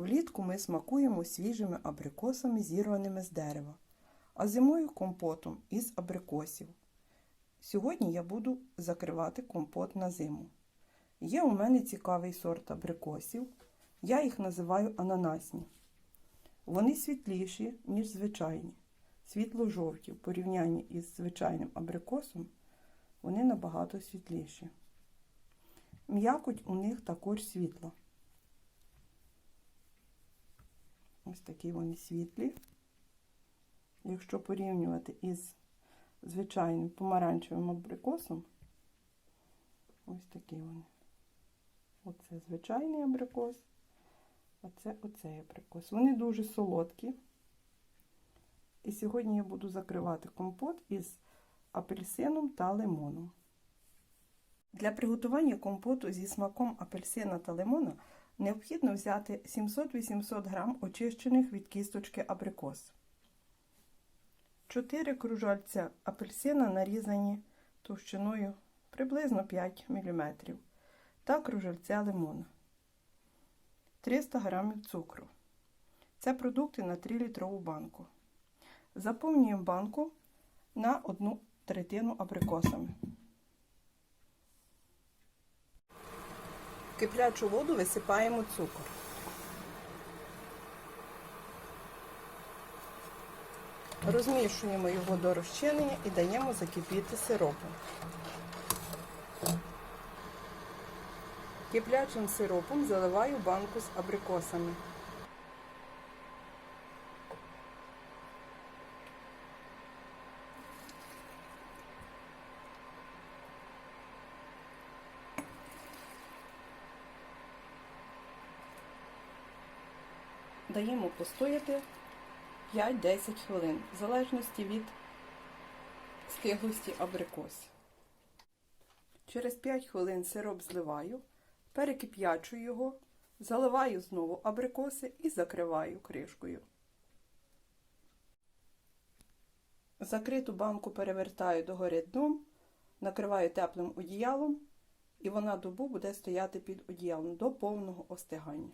Влітку ми смакуємо свіжими абрикосами, зірваними з дерева, а зимою компотом із абрикосів. Сьогодні я буду закривати компот на зиму. Є у мене цікавий сорт абрикосів. Я їх називаю ананасні. Вони світліші, ніж звичайні, світло-жовті в порівнянні із звичайним абрикосом, вони набагато світліші. М'якоть у них також світла. Ось такі вони світлі. Якщо порівнювати із звичайним помаранчевим абрикосом, ось такі вони. Оце звичайний абрикос, а це оцей абрикос. Вони дуже солодкі. І сьогодні я буду закривати компот із апельсином та лимоном. Для приготування компоту зі смаком апельсина та лимона необхідно взяти 700-800 г очищених від кісточки абрикос. 4 кружальця апельсина нарізані товщиною приблизно 5 мм та кружальця лимона. 300 г цукру. Це продукти на 3 літрову банку. Заповнюємо банку на 1 третину абрикосами. Киплячу воду висипаємо цукор. Розмішуємо його до розчинення і даємо закипіти сиропом. Киплячим сиропом заливаю банку з абрикосами. Даємо постояти 5-10 хвилин, в залежності від стиглості абрикос. Через 5 хвилин сироп зливаю, перекип'ячую його, заливаю знову абрикоси і закриваю кришкою. Закриту банку перевертаю догори дном, накриваю теплим одіялом, і вона добу буде стояти під одіялом до повного остигання.